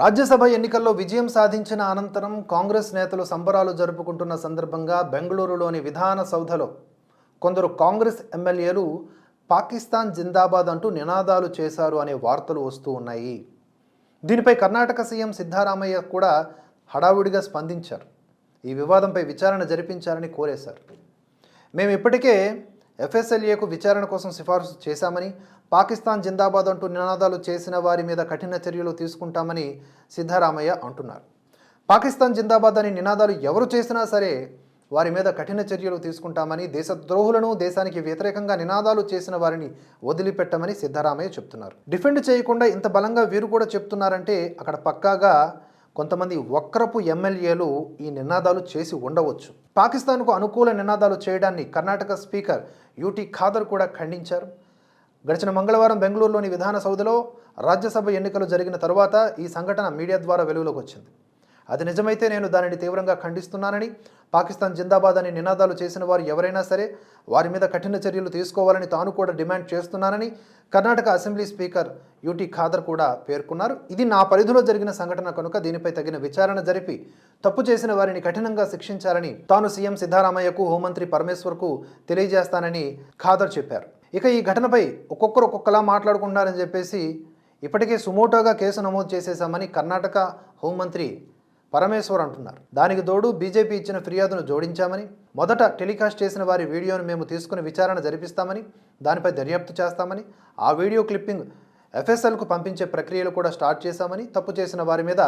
రాజ్యసభ ఎన్నికల్లో విజయం సాధించిన అనంతరం కాంగ్రెస్ నేతలు సంబరాలు జరుపుకుంటున్న సందర్భంగా బెంగళూరులోని విధాన సౌధలో కొందరు కాంగ్రెస్ ఎమ్మెల్యేలు పాకిస్తాన్ జిందాబాద్ అంటూ నినాదాలు చేశారు అనే వార్తలు వస్తూ ఉన్నాయి. దీనిపై కర్ణాటక సీఎం సిద్ధారామయ్య కూడా హడావుడిగా స్పందించారు. ఈ వివాదంపై విచారణ జరిపించాలని కోరేశారు. మేము ఇప్పటికే ఎఫ్ఎస్ఎల్ఏకు విచారణ కోసం సిఫార్సు చేశామని పాకిస్తాన్ జిందాబాద్ అంటూ నినాదాలు చేసిన వారి మీద కఠిన చర్యలు తీసుకుంటామని సిద్ధరామయ్య అంటున్నారు. పాకిస్తాన్ జిందాబాద్ అని నినాదాలు ఎవరు చేసినా సరే వారి మీద కఠిన చర్యలు తీసుకుంటామని దేశద్రోహులను దేశానికి వ్యతిరేకంగా నినాదాలు చేసిన వారిని వదిలిపెట్టమని సిద్ధరామయ్య చెప్తున్నారు. డిఫెండ్ చేయకుండా ఇంత బలంగా వీరు కూడా చెప్తున్నారంటే అక్కడ పక్కాగా కొంతమంది వక్రపు ఎమ్మెల్యేలు ఈ నినాదాలు చేసి ఉండవచ్చు. పాకిస్తాన్కు అనుకూల నినాదాలు చేయడాన్ని కర్ణాటక స్పీకర్ యూటీ ఖాదర్ కూడా ఖండించారు. గడిచిన మంగళవారం బెంగళూరులోని విధానసౌధలో రాజ్యసభ ఎన్నికలు జరిగిన తరువాత ఈ సంఘటన మీడియా ద్వారా వెలుగులోకి వచ్చింది. అది నిజమైతే నేను దానిని తీవ్రంగా ఖండిస్తున్నానని పాకిస్తాన్ జిందాబాద్ అని నినాదాలు చేసిన వారు ఎవరైనా సరే వారి మీద కఠిన చర్యలు తీసుకోవాలని తాను కూడా డిమాండ్ చేస్తున్నానని Karnataka assembly speaker UT Khader కూడా పేర్కొన్నారు. ఇది నా పరిధిలో జరిగిన సంఘటన కనుక దీనిపై తగిన విచారణ జరిపి తప్పు చేసిన వారిని కఠినంగా శిక్షించాలని తాను సీఎం సిద్ధారామయ్యకు హోంమంత్రి పరమేశ్వర్కు తెలియజేస్తానని ఖాదర్ చెప్పారు. ఇక ఈ ఘటనపై ఒక్కొక్కరు ఒక్కొక్కలా మాట్లాడుకుంటున్నారని చెప్పేసి ఇప్పటికే సుమోటోగా కేసు నమోదు చేసేశామని కర్ణాటక హోంమంత్రి పరమేశ్వర్ అంటున్నారు. దానికి తోడు బీజేపీ ఇచ్చిన ఫిర్యాదును జోడించామని మొదట టెలికాస్ట్ చేసిన వారి వీడియోను మేము తీసుకుని విచారణ జరిపిస్తామని దానిపై దర్యాప్తు చేస్తామని ఆ వీడియో క్లిప్పింగ్ ఎఫ్ఎస్ఎల్కు పంపించే ప్రక్రియలు కూడా స్టార్ట్ చేశామని తప్పు చేసిన వారి మీద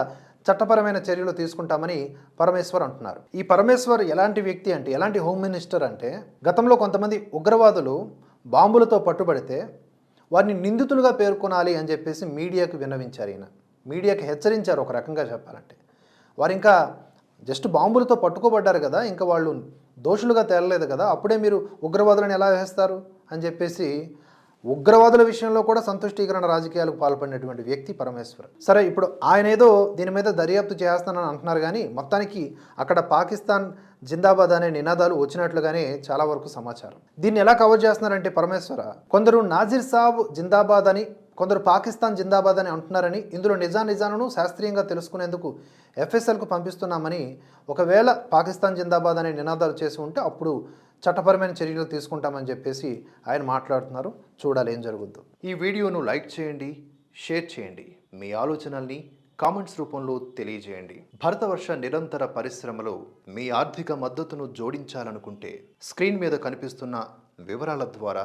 చట్టపరమైన చర్యలు తీసుకుంటామని పరమేశ్వర్ అంటున్నారు. ఈ పరమేశ్వర్ ఎలాంటి వ్యక్తి అంటే ఎలాంటి హోమ్ మినిస్టర్ అంటే గతంలో కొంతమంది ఉగ్రవాదులు బాంబులతో పట్టుబడితే వారిని నిందితులుగా పేర్కొనాలి అని చెప్పేసి మీడియాకు విన్నవించారు ఈయన. మీడియాకి హెచ్చరించారు ఒక రకంగా చెప్పాలంటే. వారు ఇంకా జస్ట్ బాంబులతో పట్టుకోబడ్డారు కదా ఇంకా వాళ్ళు దోషులుగా తేలలేదు కదా అప్పుడే మీరు ఉగ్రవాదులను ఎలా వేస్తారు? అని చెప్పేసి ఉగ్రవాదుల విషయంలో కూడా సంతుష్టీకరణ రాజకీయాలకు పాల్పడినటువంటి వ్యక్తి పరమేశ్వర్. సరే ఇప్పుడు ఆయన ఏదో దీని మీద దర్యాప్తు చేస్తానని అంటున్నారు కానీ మొత్తానికి అక్కడ పాకిస్తాన్ జిందాబాద్ అనే నినాదాలు వచ్చినట్లుగానే చాలా వరకు సమాచారం. దీన్ని ఎలా కవర్ చేస్తున్నారంటే పరమేశ్వర కొందరు నాజిర్ సాబ్ జిందాబాద్ అని కొందరు పాకిస్తాన్ జిందాబాద్ అని అంటున్నారని ఇందులో నిజానిజాలను శాస్త్రీయంగా తెలుసుకునేందుకు ఎఫ్ఎస్ఎల్కు పంపిస్తున్నామని ఒకవేళ పాకిస్తాన్ జిందాబాద్ అనే నినాదాలు చేసి ఉంటే అప్పుడు చట్టపరమైన చర్యలు తీసుకుంటామని చెప్పేసి ఆయన మాట్లాడుతున్నారు. చూడాలి ఏం జరుగుద్దు. ఈ వీడియోను లైక్ చేయండి షేర్ చేయండి. మీ ఆలోచనల్ని కామెంట్స్ రూపంలో తెలియజేయండి. భరతవర్ష నిరంతర పరిశ్రమలో మీ ఆర్థిక మద్దతును జోడించాలనుకుంటే స్క్రీన్ మీద కనిపిస్తున్న వివరాల ద్వారా